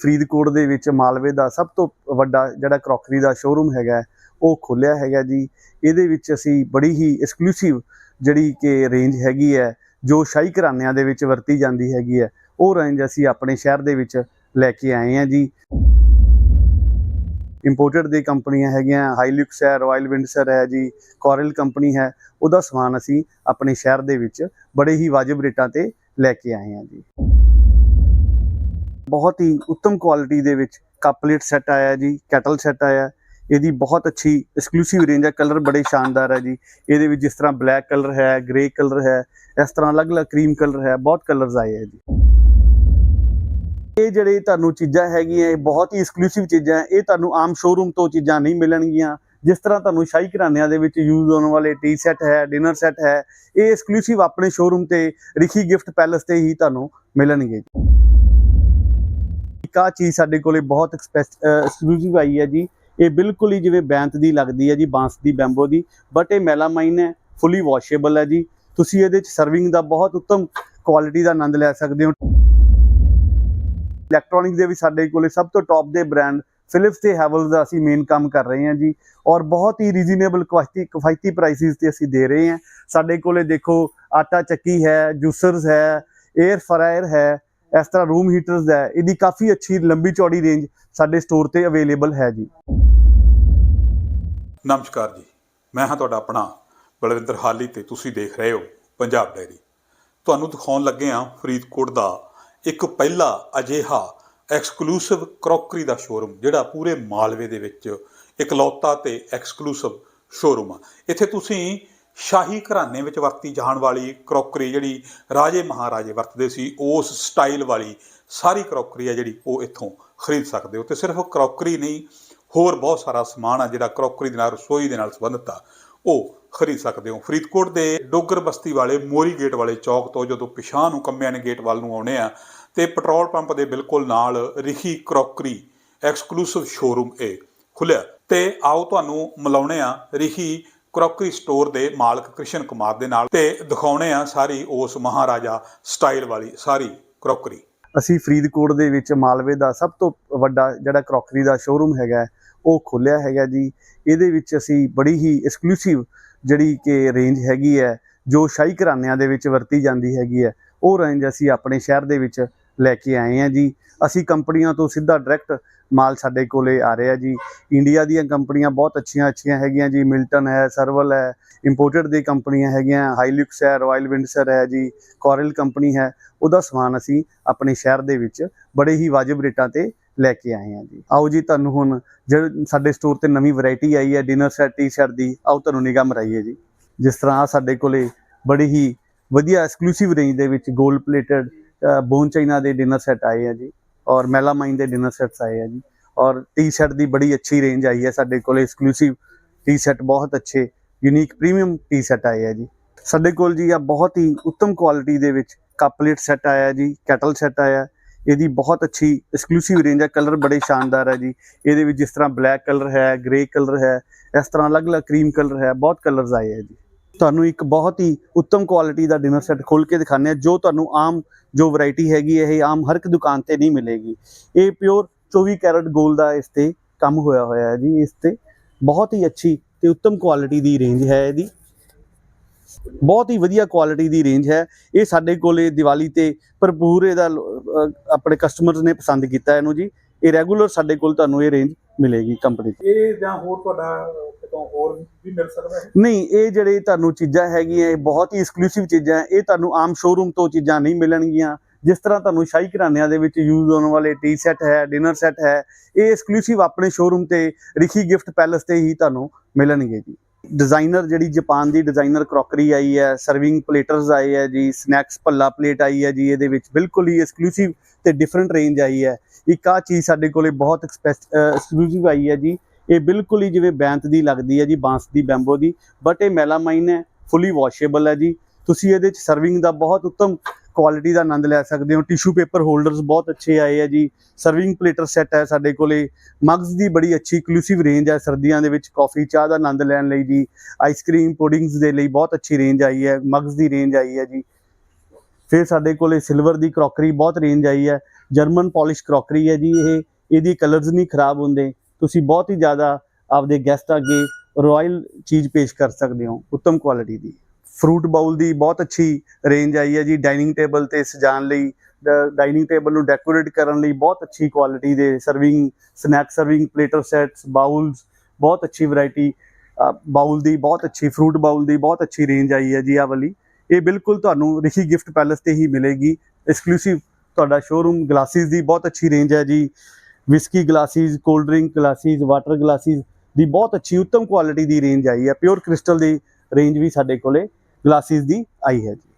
ਫਰੀਦਕੋਟ ਦੇ ਵਿੱਚ ਮਾਲਵੇ ਦਾ ਸਭ ਤੋਂ ਵੱਡਾ ਜਿਹੜਾ ਕਰੋਕਰੀ ਦਾ ਸ਼ੋਰੂਮ ਹੈਗਾ ਉਹ ਖੋਲਿਆ ਹੈਗਾ ਜੀ। ਇਹਦੇ ਵਿੱਚ ਅਸੀਂ ਬੜੀ ਹੀ ਐਕਸਕਲੂਸਿਵ ਜਿਹੜੀ ਕਿ ਰੇਂਜ ਹੈਗੀ ਹੈ, ਜੋ ਸ਼ਾਹੀ ਘਰਾਣਿਆਂ ਦੇ ਵਿੱਚ ਵਰਤੀ ਜਾਂਦੀ ਹੈਗੀ ਹੈ, ਉਹ ਰੇਂਜ ਅਸੀਂ ਆਪਣੇ ਸ਼ਹਿਰ ਦੇ ਵਿੱਚ ਲੈ ਕੇ ਆਏ ਹਾਂ ਜੀ। ਇੰਪੋਰਟਡ ਦੀ ਕੰਪਨੀਆਂ ਹੈਗੀਆਂ ਹਾਈਲੁਕਸ ਹੈ ਰਾਇਲ ਵਿੰਡਸਰ ਹੈ ਜੀ ਕੋਰਲ ਕੰਪਨੀ ਹੈ, ਉਹਦਾ ਸਮਾਨ ਅਸੀਂ ਆਪਣੇ ਸ਼ਹਿਰ ਦੇ ਵਿੱਚ ਬੜੇ ਹੀ ਵਾਜਬ ਰੇਟਾਂ ਤੇ ਲੈ ਕੇ ਆਏ ਹਾਂ ਜੀ। ਬਹੁਤ ਹੀ ਉੱਤਮ ਕੁਆਲਿਟੀ ਦੇ ਵਿੱਚ ਕੱਪ ਪਲੇਟ ਸੈੱਟ ਆਇਆ ਜੀ ਕੈਟਲ ਸੈੱਟ ਆਇਆ। ਇਹਦੀ ਬਹੁਤ ਅੱਛੀ ਐਕਸਕਲੂਸਿਵ ਰੇਂਜ ਹੈ ਕਲਰ ਬੜੇ ਸ਼ਾਨਦਾਰ ਹੈ ਜੀ। ਇਹਦੇ ਵਿੱਚ ਜਿਸ ਤਰ੍ਹਾਂ ਬਲੈਕ ਕਲਰ ਹੈ ਗ੍ਰੇ ਕਲਰ ਹੈ, ਇਸ ਤਰ੍ਹਾਂ ਅਲੱਗ-ਅਲੱਗ ਕਰੀਮ ਕਲਰ ਹੈ, ਬਹੁਤ ਕਲਰਸ ਆਏ ਹੈ ਜੀ। ਇਹ ਜਿਹੜੇ ਤੁਹਾਨੂੰ ਚੀਜ਼ਾਂ ਹੈਗੀਆਂ, ਇਹ ਬਹੁਤ ਹੀ ਐਕਸਕਲੂਸਿਵ ਚੀਜ਼ਾਂ ਹੈ ਇਹ ਤੁਹਾਨੂੰ ਆਮ ਸ਼ੋਰੂਮ ਤੋਂ ਚੀਜ਼ਾਂ ਨਹੀਂ ਮਿਲਣਗੀਆਂ। ਜਿਸ ਤਰ੍ਹਾਂ ਤੁਹਾਨੂੰ ਸ਼ਾਹੀ ਘਰਾਣਿਆਂ ਦੇ ਵਿੱਚ ਯੂਜ਼ ਹੋਣ ਵਾਲੇ ਟੀ ਸੈੱਟ ਹੈ ਡਿਨਰ ਸੈੱਟ ਹੈ, ਇਹ ਐਕਸਕਲੂਸਿਵ ਆਪਣੇ ਸ਼ੋਰੂਮ ਤੇ ਰਿਖੀ ਗਿਫਟ ਪੈਲੇਸ ਤੇ ਹੀ ਤੁਹਾਨੂੰ ਮਿਲਣਗੇ। ਇੱਕ ਆਹ ਚੀਜ਼ ਸਾਡੇ ਕੋਲੇ ਬਹੁਤ ਐਕਸਕਲੂਸਿਵ ਆਈ ਹੈ ਜੀ। ਇਹ ਬਿਲਕੁਲ ਹੀ ਜਿਵੇਂ ਬੈਂਤ ਦੀ ਲੱਗਦੀ ਹੈ ਜੀ, ਬਾਂਸ ਦੀ, ਬੈਂਬੋ ਦੀ ਬਟ ਇਹ ਮੈਲਾਮਾਈਨ ਹੈ ਫੁੱਲੀ ਵਾਸ਼ੇਬਲ ਹੈ ਜੀ। ਤੁਸੀਂ ਇਹਦੇ ਚ ਸਰਵਿੰਗ ਦਾ ਬਹੁਤ ਉੱਤਮ ਕੁਆਲਿਟੀ ਦਾ ਆਨੰਦ ਲੈ ਸਕਦੇ ਹੋ। ਇਲੈਕਟ੍ਰੋਨਿਕ ਦੇ ਵੀ ਸਾਡੇ ਕੋਲੇ ਸਭ ਤੋਂ ਟੌਪ ਦੇ ਬ੍ਰਾਂਡ ਫਿਲਿਪਸ ਤੇ ਹੈਵਲਸ ਦਾ ਅਸੀਂ ਮੇਨ ਕੰਮ ਕਰ ਰਹੇ ਹਾਂ ਜੀ। ਔਰ ਬਹੁਤ ਹੀ ਰੀਜ਼ਨੇਬਲ ਕੁਆਲਿਟੀ ਕਿਫਾਇਤੀ ਪ੍ਰਾਈਸਿਸ ਤੇ ਅਸੀਂ ਦੇ ਰਹੇ ਹਾਂ। ਸਾਡੇ ਕੋਲੇ ਦੇਖੋ, ਆਟਾ ਚੱਕੀ ਹੈ ਜੂਸਰਸ ਹੈ 에ਅਰ ਫਰਾਇਰ ਹੈ ਇਸ ਤਰ੍ਹਾਂ ਰੂਮ ਹੀਟਰਸ ਹੈ। ਇਹਦੀ ਕਾਫੀ ਅੱਛੀ ਲੰਬੀ ਚੌੜੀ ਰੇਂਜ ਸਾਡੇ ਸਟੋਰ ਤੇ ਅਵੇਲੇਬਲ ਹੈ ਜੀ। ਨਮਸਕਾਰ ਜੀ। ਮੈਂ ਹਾਂ ਤੁਹਾਡਾ ਆਪਣਾ ਬਲਵਿੰਦਰ ਹਾਲੀ ਤੇ ਤੁਸੀਂ ਦੇਖ ਰਹੇ ਹੋ ਪੰਜਾਬ ਡੈਰੀ ਤੁਹਾਨੂੰ ਦਿਖਾਉਣ ਲੱਗੇ ਹਾਂ ਫਰੀਦਕੋਟ ਦਾ ਇੱਕ ਪਹਿਲਾ ਅਜਿਹਾ ਐਕਸਕਲੂਸਿਵ ਕਰੋਕਰੀ ਦਾ ਸ਼ੋਰੂਮ ਜਿਹੜਾ ਪੂਰੇ ਮਾਲਵੇ ਦੇ ਵਿੱਚ ਇਕਲੌਤਾ ਤੇ ਐਕਸਕਲੂਸਿਵ ਸ਼ੋਰੂਮ ਆ। ਇੱਥੇ ਤੁਸੀਂ ਸ਼ਾਹੀ ਘਰਾਣੇ ਵਿੱਚ ਵਰਤੀ ਜਾਣ ਵਾਲੀ ਕਰੋਕਰੀ ਜਿਹੜੀ ਰਾਜੇ ਮਹਾਰਾਜੇ ਵਰਤਦੇ ਸੀ, ਉਸ ਸਟਾਈਲ ਵਾਲੀ ਸਾਰੀ ਕਰੋਕਰੀ ਆ ਜਿਹੜੀ ਉਹ ਇੱਥੋਂ ਖਰੀਦ ਸਕਦੇ ਹੋ। ਤੇ ਸਿਰਫ ਕਰੋਕਰੀ ਨਹੀਂ, ਹੋਰ ਬਹੁਤ ਸਾਰਾ ਸਮਾਨ ਆ ਜਿਹੜਾ ਕਰੋਕਰੀ ਦੇ ਨਾਲ, ਰਸੋਈ ਦੇ ਨਾਲ ਸੰਬੰਧਿਤ ਆ, ਉਹ ਖਰੀਦ ਸਕਦੇ ਹੋ। ਫਰੀਦਕੋਟ ਦੇ ਡੋਗਰ ਬਸਤੀ ਵਾਲੇ ਮੋਰੀ ਗੇਟ ਵਾਲੇ ਚੌਕ ਤੋਂ ਜਦੋਂ ਪਿਛਾਂ ਨੂੰ ਕੰਮਿਆਂ ਨੇ ਗੇਟ ਵੱਲ ਨੂੰ ਆਉਣੇ ਆ, ਤੇ ਪੈਟਰੋਲ ਪੰਪ ਦੇ ਬਿਲਕੁਲ ਨਾਲ ਰਿਖੀ ਕਰੋਕਰੀ ਐਕਸਕਲੂਸਿਵ ਸ਼ੋਰੂਮ ਏ ਖੁੱਲਿਆ ਤੇ ਆਓ ਤੁਹਾਨੂੰ ਮਿਲਾਉਣੇ ਆ ਰਿਖੀ ਕਰੋਕਰੀ ਸਟੋਰ ਦੇ ਮਾਲਕ ਕ੍ਰਿਸ਼ਨ ਕੁਮਾਰ ਦੇ ਨਾਲ ਤੇ ਦਿਖਾਉਣੇ ਆ ਸਾਰੀ ਉਸ ਮਹਾਰਾਜਾ ਸਟਾਈਲ ਵਾਲੀ ਸਾਰੀ ਕਰੋਕਰੀ। ਅਸੀਂ ਫਰੀਦਕੋਟ ਦੇ ਵਿੱਚ ਮਾਲਵੇ ਦਾ ਸਭ ਤੋਂ ਵੱਡਾ ਜਿਹੜਾ ਕਰੋਕਰੀ ਦਾ ਸ਼ੋਰੂਮ ਹੈਗਾ ਉਹ ਖੋਲਿਆ ਹੈਗਾ ਜੀ। ਇਹਦੇ ਵਿੱਚ ਅਸੀਂ ਬੜੀ ਹੀ ਐਕਸਕਲੂਸਿਵ ਜਿਹੜੀ ਕਿ ਰੇਂਜ ਹੈਗੀ ਹੈ, ਜੋ ਸ਼ਾਹੀ ਘਰਾਨਿਆਂ ਦੇ ਵਿੱਚ ਵਰਤੀ ਜਾਂਦੀ ਹੈਗੀ ਹੈ, ਉਹ ਰੇਂਜ ਅਸੀਂ ਆਪਣੇ ਸ਼ਹਿਰ ਦੇ ਵਿੱਚ ਲੈ ਕੇ ਆਏ ਹਾਂ ਜੀ। ਅਸੀਂ ਕੰਪਨੀਆਂ ਤੋਂ ਸਿੱਧਾ ਡਾਇਰੈਕਟ ਮਾਲ ਸਾਡੇ ਕੋਲੇ ਆ ਰਿਹਾ ਜੀ। ਇੰਡੀਆ ਦੀਆਂ ਕੰਪਨੀਆਂ ਬਹੁਤ ਅੱਛੀਆਂ ਅੱਛੀਆਂ ਹੈਗੀਆਂ ਜੀ। ਮਿਲਟਨ ਹੈ ਸਰਵਲ ਹੈ ਇੰਪੋਰਟਡ ਦੀ ਕੰਪਨੀਆਂ ਹੈਗੀਆਂ। ਹਾਈਲੁਕਸ ਹੈ ਰਾਇਲ ਵਿੰਡਸਰ ਹੈ ਜੀ। ਕੋਰਲ ਕੰਪਨੀ ਹੈ। ਉਹਦਾ ਸਮਾਨ ਅਸੀਂ ਆਪਣੇ ਸ਼ਹਿਰ ਦੇ ਵਿੱਚ ਬੜੇ ਹੀ ਵਾਜਬ ਰੇਟਾਂ ਤੇ ਲੈ ਕੇ ਆਏ ਹਾਂ ਜੀ। ਆਓ ਜੀ, ਤੁਹਾਨੂੰ ਹੁਣ ਜਿਹੜੇ ਸਾਡੇ ਸਟੋਰ ਤੇ ਨਵੀਂ ਵੈਰਾਈਟੀ ਆਈ ਹੈ ਡਿਨਰ ਸੈਟ ਟੀ ਸ਼ਰਟ ਦੀ, ਆਓ ਤੁਹਾਨੂੰ ਨਿਗਾਹ ਮਰਾਈਏ ਜੀ। ਜਿਸ ਤਰ੍ਹਾਂ ਆਹ ਸਾਡੇ ਕੋਲੇ ਬੜੀ ਹੀ ਵਧੀਆ ਐਕਸਕਲੂਸਿਵ ਰੇਂਜ ਦੇ ਵਿੱਚ 골ਡ ਪਲੇਟਡ ਬੋਨ ਚਾਈਨਾ ਦੇ ਡਿਨਰ ਸੈੱਟ ਆਏ ਆ ਜੀ ਔਰ ਮੈਲਾਮਾਈਨ ਦੇ ਡਿਨਰ ਸੈਟਸ ਆਏ ਆ ਜੀ ਔਰ ਟੀ ਸ਼ਰਟ ਦੀ ਬੜੀ ਅੱਛੀ ਰੇਂਜ ਆਈ ਹੈ ਸਾਡੇ ਕੋਲ ਐਕਸਕਲੂਸਿਵ ਟੀ ਸ਼ਰਟ ਬਹੁਤ ਅੱਛੇ ਯੂਨੀਕ ਪ੍ਰੀਮੀਅਮ ਟੀ ਸ਼ਰਟ ਆਏ ਆ ਜੀ। ਸਾਡੇ ਕੋਲ ਜੀ ਆ ਬਹੁਤ ਹੀ ਉੱਤਮ ਕੁਆਲਿਟੀ ਦੇ ਵਿੱਚ ਕੱਪਲੇਟ ਸੈੱਟ ਆਇਆ ਜੀ ਕੈਟਲ ਸੈੱਟ ਆਇਆ, ਇਹਦੀ ਬਹੁਤ ਅੱਛੀ ਐਕਸਕਲੂਸਿਵ ਰੇਂਜ ਹੈ ਕਲਰ ਬੜੇ ਸ਼ਾਨਦਾਰ ਹੈ ਜੀ। ਇਹਦੇ ਵਿੱਚ ਜਿਸ ਤਰ੍ਹਾਂ ਬਲੈਕ ਕਲਰ ਹੈ ਗ੍ਰੇ ਕਲਰ ਹੈ, ਇਸ ਤਰ੍ਹਾਂ ਅਲੱਗ-ਅਲੱਗ ਕਰੀਮ ਕਲਰ ਹੈ, ਬਹੁਤ ਕਲਰਸ ਆਏ ਹੈ ਜੀ। ਤੁਹਾਨੂੰ ਇੱਕ ਬਹੁਤ ਹੀ ਉੱਤਮ ਕੁਆਲਿਟੀ ਦਾ ਡਿਨਰ ਸੈੱਟ ਖੋਲ ਕੇ ਦਿਖਾਉਂਦੇ ਹਾਂ, ਜੋ ਤੁਹਾਨੂੰ ਆਮ ਜੋ ਵੈਰਾਈਟੀ ਹੈਗੀ ਹੈ, ਇਹ ਆਮ ਹਰ ਇੱਕ ਦੁਕਾਨ ਤੇ ਨਹੀਂ ਮਿਲੇਗੀ। ਇਹ ਪਿਓਰ 24 ਕੈਰਟ ਗੋਲ ਦਾ ਇਸ ਤੇ ਕੰਮ ਹੋਇਆ ਹੋਇਆ ਹੈ ਜੀ, ਇਸ ਤੇ ਬਹੁਤ ਹੀ ਅੱਛੀ ਤੇ ਉੱਤਮ ਕੁਆਲਿਟੀ ਦੀ ਰੇਂਜ ਹੈ ਇਹਦੀ। ਬਹੁਤ ਹੀ ਵਧੀਆ ਕੁਆਲਿਟੀ ਦੀ ਰੇਂਜ ਹੈ। ਇਹ ਸਾਡੇ ਕੋਲੇ ਦੀਵਾਲੀ ਤੇ ਭਰਪੂਰ ਇਹਦਾ ਆਪਣੇ ਕਸਟਮਰਸ ਨੇ ਪਸੰਦ ਕੀਤਾ ਇਹਨੂੰ ਜੀ। ਇਹ ਰੈਗੂਲਰ ਸਾਡੇ ਕੋਲ ਤੁਹਾਨੂੰ ਇਹ ਰੇਂਜ ਮਿਲੇਗੀ ਕੰਪਨੀ ਇਹ ਜਾਂ ਹੋਰ ਤੁਹਾਡਾ ਕਿਤੋਂ ਹੋਰ ਵੀ ਮਿਲ ਸਕਦਾ ਹੈ? ਨਹੀਂ, ਇਹ ਜਿਹੜੇ ਤੁਹਾਨੂੰ ਚੀਜ਼ਾਂ ਹੈਗੀਆਂ, ਇਹ ਬਹੁਤ ਹੀ ਐਕਸਕਲੂਸਿਵ ਚੀਜ਼ਾਂ ਇਹ ਤੁਹਾਨੂੰ ਆਮ ਸ਼ੋਰੂਮ ਤੋਂ ਚੀਜ਼ਾਂ ਨਹੀਂ ਮਿਲਣਗੀਆਂ। ਜਿਸ ਤਰ੍ਹਾਂ ਤੁਹਾਨੂੰ ਸ਼ਾਹੀ ਘਰਾਣਿਆਂ ਦੇ ਵਿੱਚ ਯੂਜ਼ ਹੋਣ ਵਾਲੇ ਟੀ ਸੈੱਟ ਹੈ ਡਿਨਰ ਸੈੱਟ ਹੈ, ਇਹ ਐਕਸਕਲੂਸਿਵ ਆਪਣੇ ਸ਼ੋਰੂਮ ਤੇ ਰਿਖੀ ਗਿਫਟ ਪੈਲਸ ਤੇ ਹੀ ਤੁਹਾਨੂੰ ਮਿਲਣਗੇ ਜੀ। ਡਿਜ਼ਾਈਨਰ ਜਿਹੜੀ ਜਾਪਾਨ ਦੀ ਡਿਜ਼ਾਈਨਰ ਕਰੋਕਰੀ ਆਈ ਹੈ ਸਰਵਿੰਗ ਪਲੇਟਰਸ ਆਏ ਹੈ ਜੀ ਸਨੈਕਸ ਭੱਲਾ ਪਲੇਟ ਆਈ ਹੈ ਜੀ, ਇਹਦੇ ਵਿੱਚ ਬਿਲਕੁਲ ਹੀ ਐਕਸਕਲੂਸਿਵ ਤੇ ਡਿਫਰੈਂਟ ਰੇਂਜ ਆਈ ਹੈ। ਇੱਕ ਆ ਚੀਜ਼ ਸਾਡੇ ਕੋਲੇ ਬਹੁਤ ਐਕਸਕਲੂਸਿਵ ਆਈ ਹੈ ਜੀ ਇਹ ਬਿਲਕੁਲ ਹੀ ਜਿਵੇਂ ਬੈਂਤ ਦੀ ਲੱਗਦੀ ਹੈ ਜੀ, ਬਾਂਸ ਦੀ, ਬੈਂਬੋ ਦੀ ਬਟ ਇਹ ਮੈਲਾਮਾਈਨ ਹੈ ਫੁੱਲੀ ਵਾਸ਼ੇਬਲ ਹੈ ਜੀ। ਤੁਸੀਂ ਇਹਦੇ ਚ ਸਰਵਿੰਗ ਦਾ ਬਹੁਤ ਉੱਤਮ ਕੁਆਲਿਟੀ ਦਾ ਆਨੰਦ ਲੈ ਸਕਦੇ ਹੋ। ਟਿਸ਼ੂ ਪੇਪਰ ਹੋਲਡਰਸ ਬਹੁਤ ਅੱਛੇ ਆਏ ਆ ਜੀ। ਸਰਵਿੰਗ ਪਲੇਟਰ ਸੈੱਟ ਹੈ ਸਾਡੇ ਕੋਲੇ। ਮਗਜ਼ ਦੀ ਬੜੀ ਅੱਛੀ ਇਕਲੂਸਿਵ ਰੇਂਜ ਹੈ ਸਰਦੀਆਂ ਦੇ ਵਿੱਚ। ਕਾਫੀ ਚਾਹ ਦਾ ਆਨੰਦ ਲੈਣ ਲਈ ਜੀ। ਆਈਸਕ੍ਰੀਮ ਪੁਡਿੰਗਸ ਦੇ ਲਈ ਬਹੁਤ ਅੱਛੀ ਰੇਂਜ ਆਈ ਹੈ। ਮਗਜ਼ ਦੀ ਰੇਂਜ ਆਈ ਹੈ ਜੀ। ਫਿਰ ਸਾਡੇ ਕੋਲੇ ਸਿਲਵਰ ਦੀ ਕਰੋਕਰੀ ਬਹੁਤ ਰੇਂਜ ਆਈ ਹੈ। ਜਰਮਨ ਪਾਲਿਸ਼ ਕਰੋਕਰੀ ਹੈ ਜੀ ਇਹ। ਇਹਦੀ ਕਲਰਸ ਨਹੀਂ ਖਰਾਬ ਹੁੰਦੇ। ਤੁਸੀਂ ਬਹੁਤ ਹੀ ਜ਼ਿਆਦਾ ਆਪਦੇ ਗੈਸਟ ਅੱਗੇ ਰਾਇਲ ਚੀਜ਼ ਪੇਸ਼ ਕਰ ਸਕਦੇ ਹੋ, ਉੱਤਮ ਕੁਆਲਿਟੀ ਦੀ। ਫਰੂਟ ਬਾਉਲ ਦੀ ਬਹੁਤ ਅੱਛੀ ਰੇਂਜ ਆਈ ਹੈ ਜੀ ਡਾਈਨਿੰਗ ਟੇਬਲ ਤੇ ਸਜਾਉਣ ਲਈ ਡਾਈਨਿੰਗ ਟੇਬਲ ਨੂੰ ਡੈਕੋਰੇਟ ਕਰਨ ਲਈ ਬਹੁਤ ਅੱਛੀ ਕੁਆਲਿਟੀ ਦੇ serving snack serving platter sets bowls ਬਹੁਤ ਅੱਛੀ ਵੈਰਾਈਟੀ ਬਾਉਲ ਦੀ, ਬਹੁਤ ਅੱਛੀ ਫਰੂਟ ਬਾਉਲ ਦੀ ਬਹੁਤ ਅੱਛੀ ਰੇਂਜ ਆਈ ਹੈ ਜੀ ਆ ਵਾਲੀ। ਇਹ ਬਿਲਕੁਲ ਤੁਹਾਨੂੰ ਰਿਸ਼ੀ ਗਿਫਟ ਪੈਲੇਸ ਤੇ ਹੀ ਮਿਲੇਗੀ। ਐਕਸਕਲੂਸਿਵ ਤੁਹਾਡਾ ਸ਼ੋਰੂਮ ਗਲਾਸਿਸ ਦੀ ਬਹੁਤ ਅੱਛੀ ਰੇਂਜ ਹੈ ਜੀ। Whisky glasses cold drink glasses water glasses ਦੀ ਬਹੁਤ ਅੱਛੀ, ਉੱਤਮ ਕੁਆਲਿਟੀ ਦੀ ਰੇਂਜ ਆਈ ਹੈ। ਪਿਓਰ ਕ੍ਰਿਸਟਲ ਦੀ ਰੇਂਜ ਵੀ ਸਾਡੇ ਕੋਲੇ ਗਲਾਸਿਸ ਦੀ ਆਈ ਹੈ ਜੀ।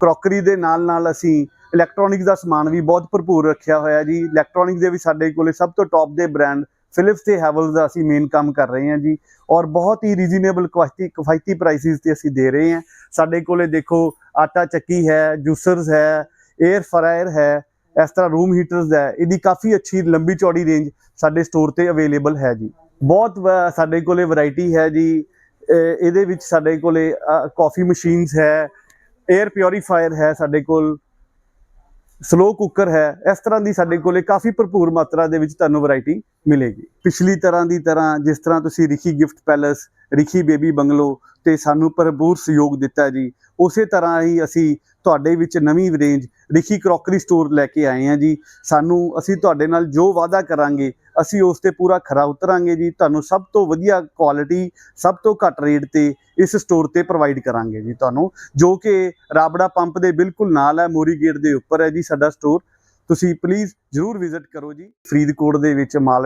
ਕਰੋਕਰੀ ਦੇ ਨਾਲ ਨਾਲ ਅਸੀਂ ਇਲੈਕਟ੍ਰੋਨਿਕਸ ਦਾ ਸਮਾਨ ਵੀ ਬਹੁਤ ਭਰਪੂਰ ਰੱਖਿਆ ਹੋਇਆ ਜੀ। ਇਲੈਕਟ੍ਰੋਨਿਕਸ ਦੇ ਵੀ ਸਾਡੇ ਕੋਲੇ ਸਭ ਤੋਂ ਟੌਪ ਦੇ ਬ੍ਰਾਂਡ ਫਿਲਿਪਸ ਤੇ ਹੈਵਲਸ ਦਾ ਅਸੀਂ ਮੇਨ ਕੰਮ ਕਰ ਰਹੇ ਹਾਂ ਜੀ। ਔਰ ਬਹੁਤ ਹੀ ਰੀਜ਼ਨੇਬਲ ਕੁਆਲਿਟੀ ਕਿਫਾਇਤੀ ਪ੍ਰਾਈਸਿਸ ਤੇ ਅਸੀਂ ਦੇ ਰਹੇ ਹਾਂ। ਸਾਡੇ ਕੋਲੇ ਦੇਖੋ, ਆਟਾ ਚੱਕੀ ਹੈ ਜੂਸਰਸ ਹੈ 에ਅਰ ਫਰਾਇਰ ਹੈ ਇਸ ਤਰ੍ਹਾਂ ਰੂਮ ਹੀਟਰਸ ਹੈ, ਇਹਦੀ ਕਾਫੀ ਅੱਛੀ ਲੰਬੀ ਚੌੜੀ ਰੇਂਜ ਸਾਡੇ ਸਟੋਰ ਤੇ ਅਵੇਲੇਬਲ ਹੈ ਜੀ। ਬਹੁਤ ਵ- ਸਾਡੇ ਕੋਲੇ ਵੈਰਾਈਟੀ ਹੈ ਜੀ। ਇਹਦੇ ਵਿੱਚ ਸਾਡੇ ਕੋਲੇ ਕਾਫੀ ਮਸ਼ੀਨਸ ਹੈ 에ਅਰ ਪਿਉਰੀਫਾਇਰ ਹੈ ਸਾਡੇ ਕੋਲ ਸਲੋ ਕੁੱਕਰ ਹੈ। ਇਸ ਤਰ੍ਹਾਂ ਦੀ ਸਾਡੇ ਕੋਲੇ ਕਾਫੀ ਭਰਪੂਰ ਮਾਤਰਾ ਦੇ ਵਿੱਚ ਤੁਹਾਨੂੰ ਵੈਰਾਈਟੀ ਮਿਲੇਗੀ। ਪਿਛਲੀ ਤਰ੍ਹਾਂ ਦੀ ਤਰ੍ਹਾਂ ਜਿਸ ਤਰ੍ਹਾਂ ਤੁਸੀਂ Rikhi gift palace Rikhi baby bungalow ਤੇ ਸਾਨੂੰ ਭਰਪੂਰ ਸਹਿਯੋਗ ਦਿੱਤਾ ਜੀ। ਉਸੇ ਤਰ੍ਹਾਂ ਹੀ ਅਸੀਂ ਤੁਹਾਡੇ ਵਿੱਚ ਨਵੀਂ ਰੇਂਜ ਰਿਖੀ ਕਰੋਕਰੀ ਸਟੋਰ ਲੈ ਕੇ ਆਏ ਹਾਂ ਜੀ। ਸਾਨੂੰ, ਅਸੀਂ ਤੁਹਾਡੇ ਨਾਲ ਜੋ ਵਾਅਦਾ ਕਰਾਂਗੇ, ਅਸੀਂ ਉਸ ਤੇ ਪੂਰਾ ਖਰਾ ਉਤਰਾਂਗੇ ਜੀ। ਤੁਹਾਨੂੰ ਸਭ ਤੋਂ ਵਧੀਆ ਕੁਆਲਿਟੀ ਸਭ ਤੋਂ ਘੱਟ ਰੇਟ ਤੇ ਇਸ ਸਟੋਰ ਤੇ ਪ੍ਰੋਵਾਈਡ ਕਰਾਂਗੇ ਜੀ ਤੁਹਾਨੂੰ, ਜੋ ਕਿ ਰਾਬੜਾ ਪੰਪ ਦੇ ਬਿਲਕੁਲ ਨਾਲ ਹੈ, ਮੋਰੀ ਗੇਟ ਦੇ ਉੱਪਰ ਹੈ ਜੀ ਸਾਡਾ ਸਟੋਰ ਤੁਸੀਂ ਪਲੀਜ਼ ਜਰੂਰ ਵਿਜ਼ਿਟ ਕਰੋ ਜੀ। ਫਰੀਦਕੋਟ ਦੇ ਵਿੱਚ ਮਾਲ